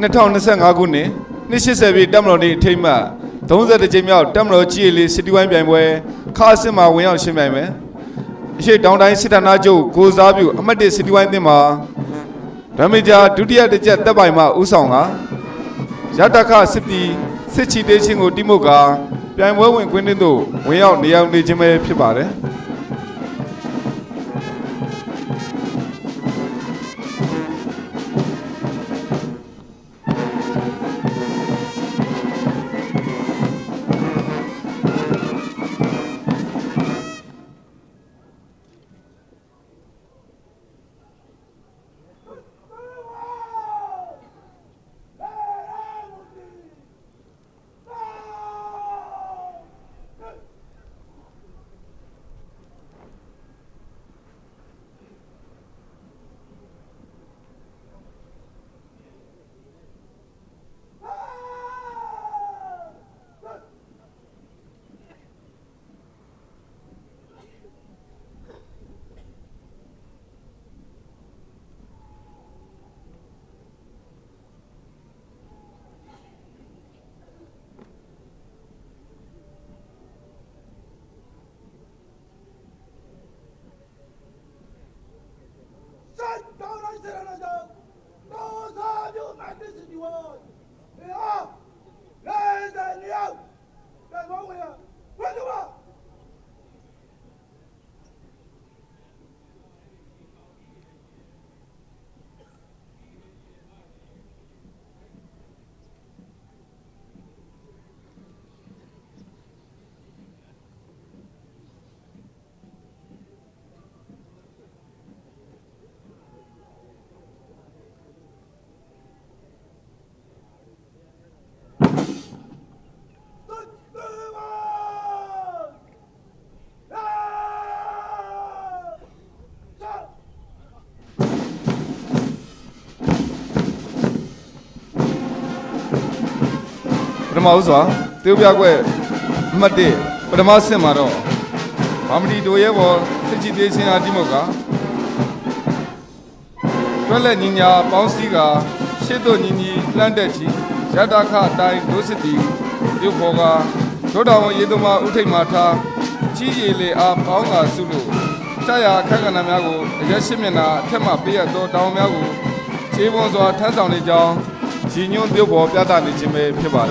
2025ခုနှစ်နှစ်80ပြည့်တက်မတော်နေ့အထိမ်းအမှတ်32ကြိမ်မြောက်တက်မတော်ကြီးလေးစစ်တီဝိုင်းပြိုင်ပွဲခါစစ်မှာဝင်ရောက်ရှင်းပြိုင်မယ်အရှိတောင်တိုင်းစစ်ဌာနချုပ်ကိုစားပြုအမှတ်1စစ်တီဝိုင်းအသင်းမှာဓမ္မကြာဒုတိယတစ်ချက်တပ်ပိုင်မှဦးဆောင်ကရတခစစ်တီစစ်ချီတေးချင်းကိုတိမုတ်ကပြိုင်ပွဲဝင်ခွင့်သို့ဝင်ရောက်နေရောက်နေခြင်းပဲဖြစ်ပါတယ် မဦးစွာတေုပ်ပြကွက်အမှတ်1ပထမဆင့်မှာတော့ဘာမတီတို့ရဲ့ဘောစစ်ချီသေးချင်းအားတိမုတ်ကတွက်လက်ညီညာပေါင်းစည်းကရှစ်တို့ညီညီလှမ်းတက်ချီရတခတိုင်းဒုစစ်တီပြုတ်ဖော်ကဒေါတော်ဝန်ရေသမားဥထိတ်မာထားကြီးရည်လေအားပေါင်းကဆုလို့ဆရာအခက်ကဏ္ဍများကိုအရက်ရှိမျက်နာအထက်မှပေးရသောတောင်းများကိုခြေပွန်စွာထမ်းဆောင်နေကြောင်းရည်ညွှန်းပြုတ်ဖော်ပြသနေခြင်းပဲဖြစ်ပါတ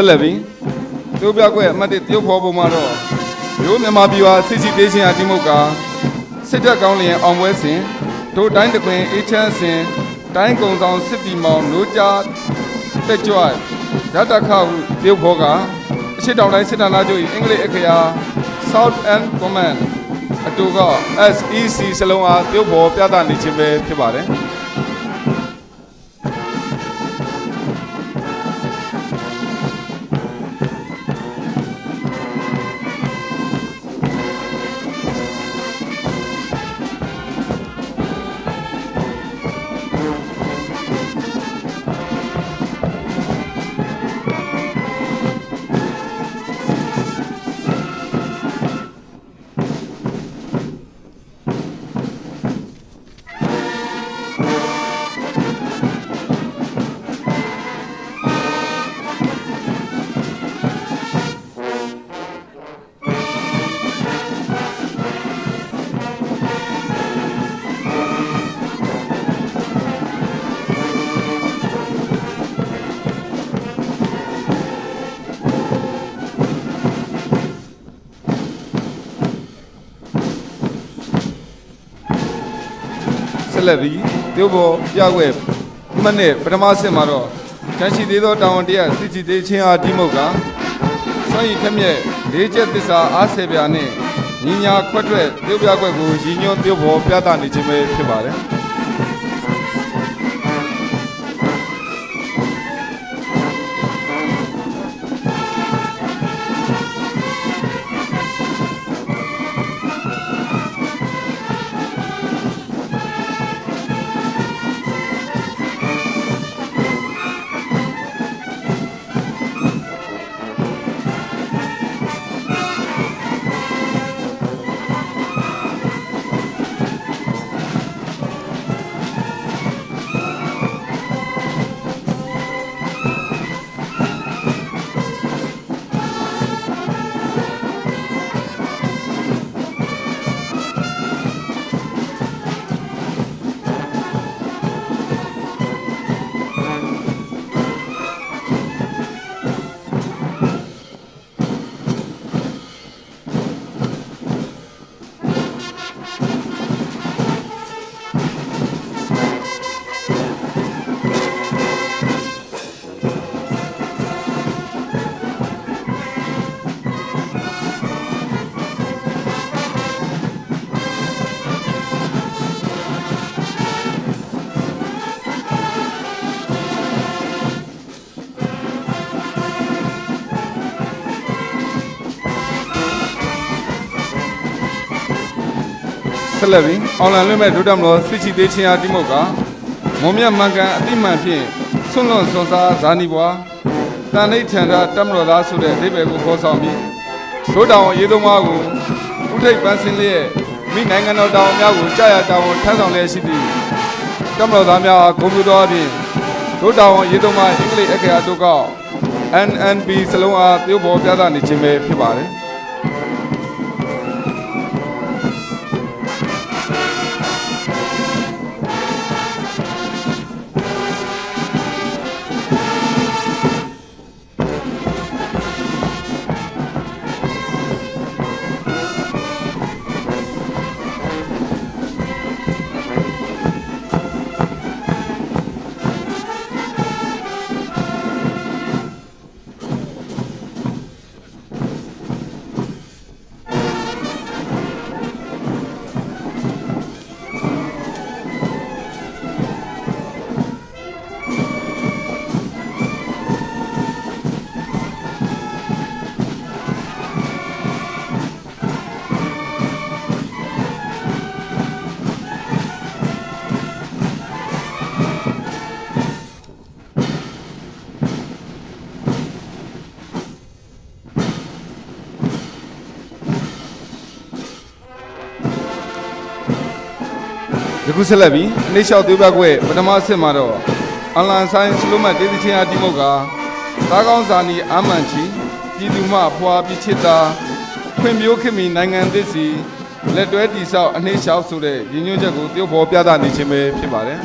ဆက်လက်ပြီးသူပြကွက်အမှတ်1တရုတ်ဖော်ပုံမှာတော့မျိုးမြန်မာပြည်ဟာစစ်စီတေးချင်းအတိမုတ်ကစစ်တပ်ကောင်းလျင်အောင်ပွဲစဉ်တို့တိုင်းတခွင်အေးချမ်းစဉ်တိုင်းကုံဆောင်စစ်တီမောင်နိုးကြတက်ကြွရတခဟုတရုတ်ဖော်ကအရှိတောင်တိုင်းစစ်တပ်နာချုပ်၏အင်္ဂလိပ်အခရာ South End Command အတူက SEC စလုံးအားတရုတ်ဖော်ပြသနေခြင်းပဲဖြစ်ပါတယ် လက်ပြီးတိုးပေါ်ပြကွယ်မှတ်နဲ့ပထမဆင့်မှာတော့ချမ်းရှိသေးသောတာဝန်တရားစစ်စီသေးချင်းအားဒီမုတ်ကစွန့်ရည်ခက်မြက်လေးချက်သစ္စာအားဆယ်ပြာနဲ့ညီညာခွက်ထွက်တိုးပြကွယ်ကိုရည်ညွှန်းတိုးပေါ်ပြသနေခြင်းပဲဖြစ်ပါတယ် ဆက်လက်ပြီးအွန်လိုင်းလွှင့်မဲ့ဒုတမလို့စစ်ချီသေးချင်းအားဒီမုတ်ကမုံမြတ်မှန်ကန်အတိမှန်ဖြင့်ဆွန့်လွန်စွန်စားဇာနီဘွားတန်လိတ်ထန်တာတမလို့သားဆိုတဲ့အဓိပ္ပာယ်ကိုခေါ်ဆောင်ပြီးဒုတောင်ရေသုံးပါးကိုဥထိပ်ပန်းစင်းလျက်မိနိုင်ငံတော်တောင်များကိုကြာရတောင်ထမ်းဆောင်လျက်ရှိသည့်တမလို့သားများအားဂုဏ်ပြုသောအပြင်ဒုတောင်ရေသုံးပါးအင်္ဂလိပ်အခရာတို့ကောက် NNB စလုံးအားပြုပေါ်ပြသနေခြင်းပဲဖြစ်ပါတယ် ခုဆက်လက်ပြီးအလေးလျှောက်သွေးဘက်ကွဲပထမအဆင့်မှာတော့အွန်လိုင်းဆိုင်စလုံးမတေးသချင်းအားဒီမုတ်ကသားကောင်းစာနီအာမန်ချီပြည်သူမှဖွာပြစ်ချစ်တာခွင့်မျိုးခင်မီနိုင်ငံသစ်စီလက်တွဲတီဆောက်အနှိမ့်လျှောက်ဆိုတဲ့ရည်ညွှန်းချက်ကိုတရုတ်ဘောပြသနေခြင်းပဲဖြစ်ပါတယ်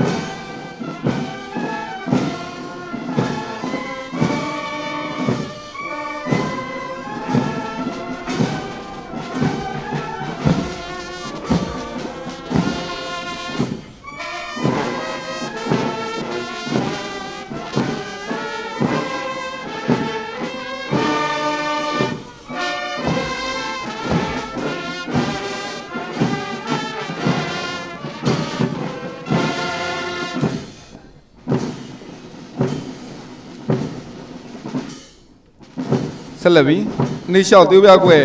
ဆက်လက်ပြီးနှိမ့်လျှောက်သွေးပြကွဲ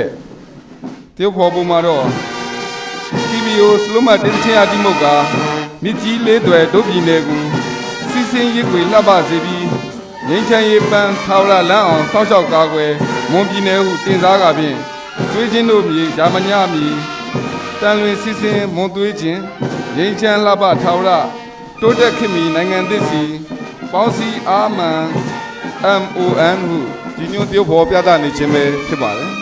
တရုတ်ဖော်ပုံမှာတော့ TBO စလုံးမတင်းချင်းအတိမုတ်ကမြစ်ကြီးလေးတွေဒုပြည်နယ်ကိုစီစင်းရစ်ွေလှပစေပြီးငင်းချမ်းရေးပန်းထာဝရလမ်းအောင်စောင့်ရှောက်ကားကွယ်မွန်ပြည်နယ်ဟုတင်စားကဖြင့်သွေးချင်းတို့မြေဂျာမညမြေတန်လွင်စီစင်းမွန်သွေးချင်းငင်းချမ်းလှပထာဝရတိုးတက်ခင်မီနိုင်ငံသစ်စီပေါင်းစီအာမန် MON ဟုဒီ ညွှန်းတရုတ်ဖော်ပြသနေခြင်းပဲဖြစ်ပါတယ်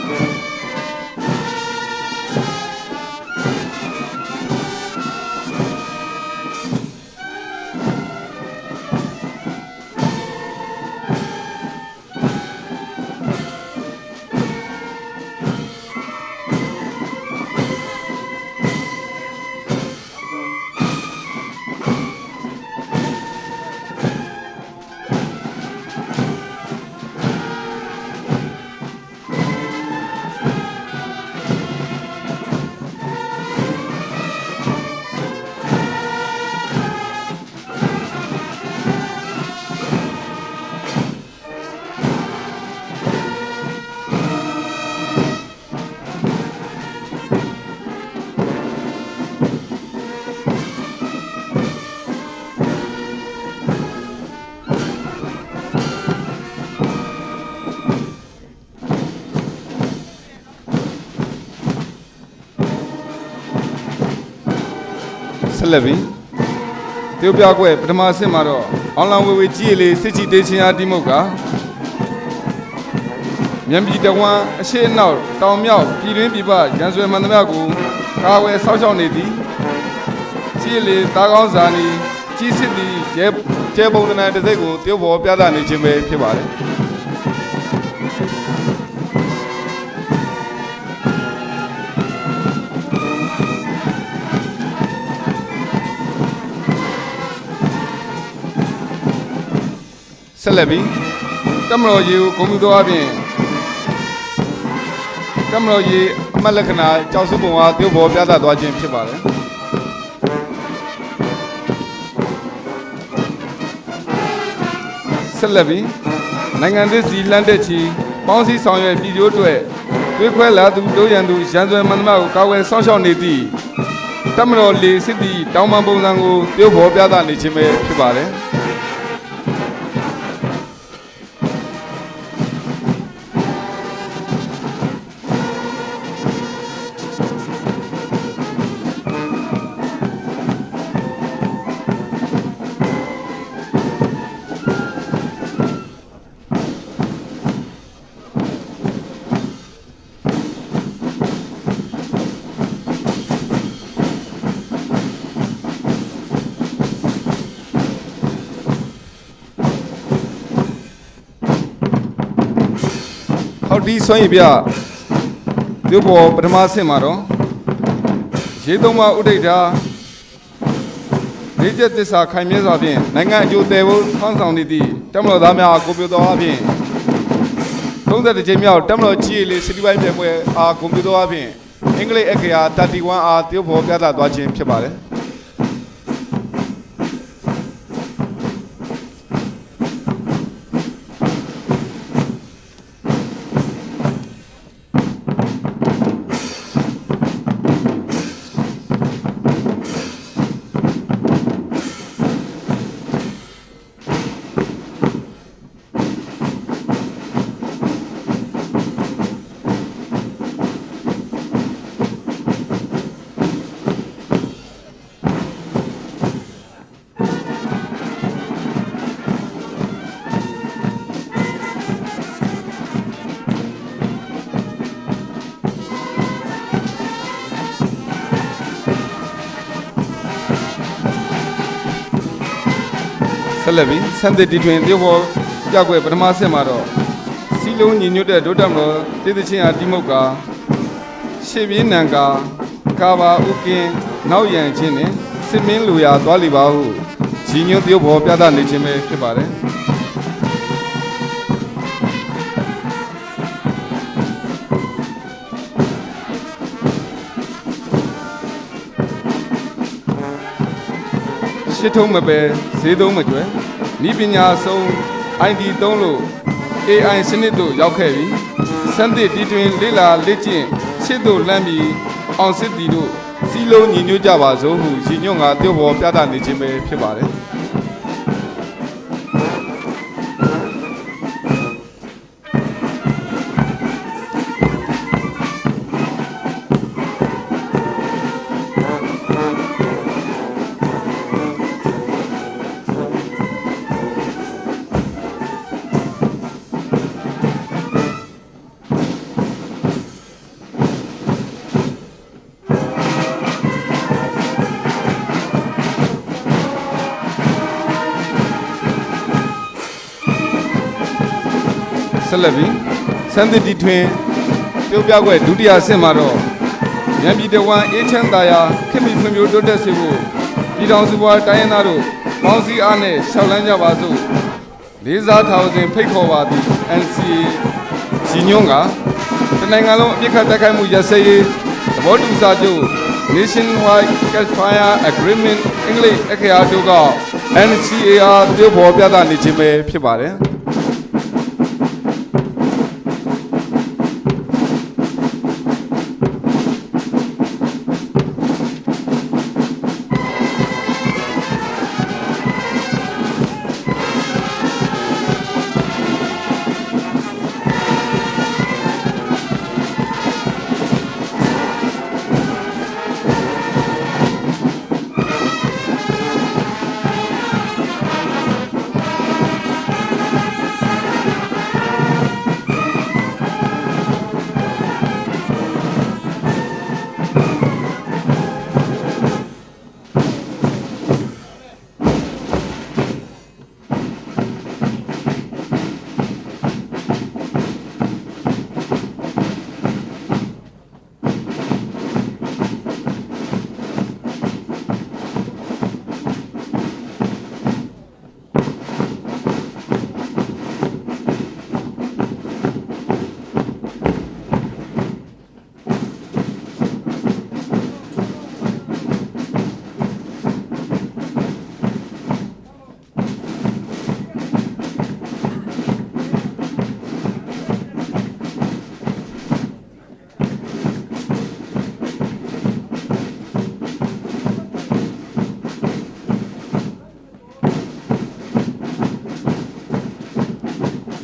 ဆက်လက်ပြီးတရုတ်ပြကွဲပထမအဆင့်မှာတော့အွန်လိုင်းဝေဝေကြီးရည်လေးစစ်ချီတေးချင်းအားတိမုတ်ကမြန်ပြည်တဝမ်းအရှိအနောက်တောင်မြောက်ပြည်တွင်းပြည်ပရန်ဆွဲမှန်သမျှကိုကာဝယ်ဆောက်ရှောက်နေသည်ကြီးရည်လေးတားကောင်းစာနီကြီးစစ်သည်ကျဲကျဲပုံသဏ္ဍာန်တစ်စိတ်ကိုတရုတ်ဘော်ပြသနေခြင်းပဲဖြစ်ပါတယ် ဆက်လက်ပြီးတမတော်ကြီးကိုဂုဏ်ပြုသောအပြင်တမတော်ကြီးအမတ်လက္ခဏာကြောက်စုပုံအားပြုတ်ပေါ်ပြသသွားခြင်းဖြစ်ပါတယ်ဆက်လက်ပြီးနိုင်ငံသစ်စီလန်တက်ချီပေါင်းစည်းဆောင်ရွက်ပြည်ကျိုးအတွက်တွေးခွဲလာသူတို့ရန်သူရန်စွဲမန္တမကိုကာဝယ်ဆောင်းရှောက်နေသည့်တမတော်လေးစစ်တီတောင်းပန်ပုံစံကိုပြုတ်ပေါ်ပြသနေခြင်းပဲဖြစ်ပါတယ် ဟောက်ဒီဆွမ်းရည်ပြဒီဘောပထမဆင့်မှာတော့ရေသုံးပါဥဒိဋ္ဌာလေးချက်သစ္စာခိုင်မြဲစွာဖြင့်နိုင်ငံအကျိုးတယ်ဖို့ဖောင်းဆောင်နေသည့်တမတော်သားများအားကိုပြတော်အပြင်30ကြိမ်မြောက်တမတော်ကြီးလေးစစ်တီပိုင်းပြပွဲအားကိုပြတော်အပြင်အင်္ဂလိပ်အခရာ31အားတရုတ်ဘောပြသသွားခြင်းဖြစ်ပါတယ် ဆက်လက်ပြီးစံသစ်တီထွင်တရုတ်ဘောကြောက်ွယ်ပထမဆင့်မှာတော့စီလုံးညီညွတ်တဲ့ဒုတမတော်တည်သချင်းအားတိမုတ်ကရှေ့ပြေးနံကာကာဘာဥကင်းနောက်ရန်ချင်းနဲ့စစ်မင်းလူရာသွားလီပါဟုညီညွတ်တရုတ်ဘောပြသနေခြင်းပဲဖြစ်ပါတယ် ရှစ်ထုံးမပဲဈေးသုံးမကျွဲဤပညာဆုံး ID သုံးလို့ AI စနစ်တို့ရောက်ခဲ့ပြီစမ်းသစ်တီတွင်လေးလာလက်ကျင့်ရှစ်တို့လမ်းပြီးအောင်စစ်တီတို့စီလုံးညီညွတ်ကြပါစို့ဟုညီညွတ်ငါတယောဘောပြသနေခြင်းပဲဖြစ်ပါတယ် ဆက်လက်ပြီးစမ်းသစ်တီထွင်ပြုတ်ပြခွဲဒုတိယဆင့်မှာတော့ရန်ပြည်တဝမ်းအေးချမ်းသာယာခင်မီဖွံ့ဖြိုးတိုးတက်စေဖို့ပြည်တော်စုဘွားတိုင်းရင်းသားတို့ပေါင်းစည်းအားနဲ့ရှောက်လန်းကြပါစို့လေးစားထားစဉ်ဖိတ်ခေါ်ပါသည် NCA စီညွန်းကတနိုင်ငံလုံးအပြစ်ခတ်တိုက်ခိုက်မှုရပ်စဲရေးသဘောတူစာချုပ် Nationwide Ceasefire Agreement English အခရာတို့က NCAR တို့ပေါ်ပြသနေခြင်းပဲဖြစ်ပါတယ်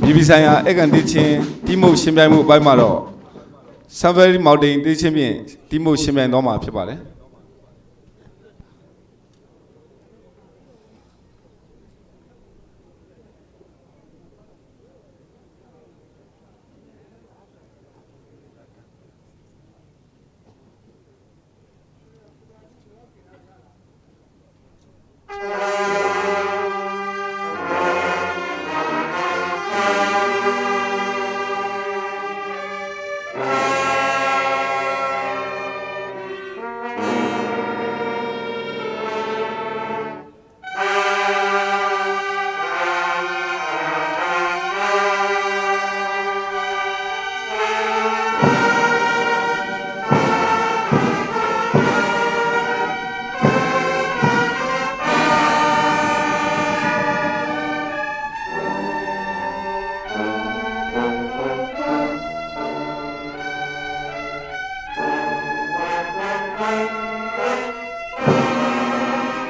ပြည်ပြည်ဆိုင်ရာအကန်တေးချင်းတီးမှုရှင်ပြိုင်မှုအပိုင်းမှာတော့ Savary Mountain တေးချင်းဖြင့်တီးမှုရှင်ပြိုင်တော့မှာဖြစ်ပါတယ်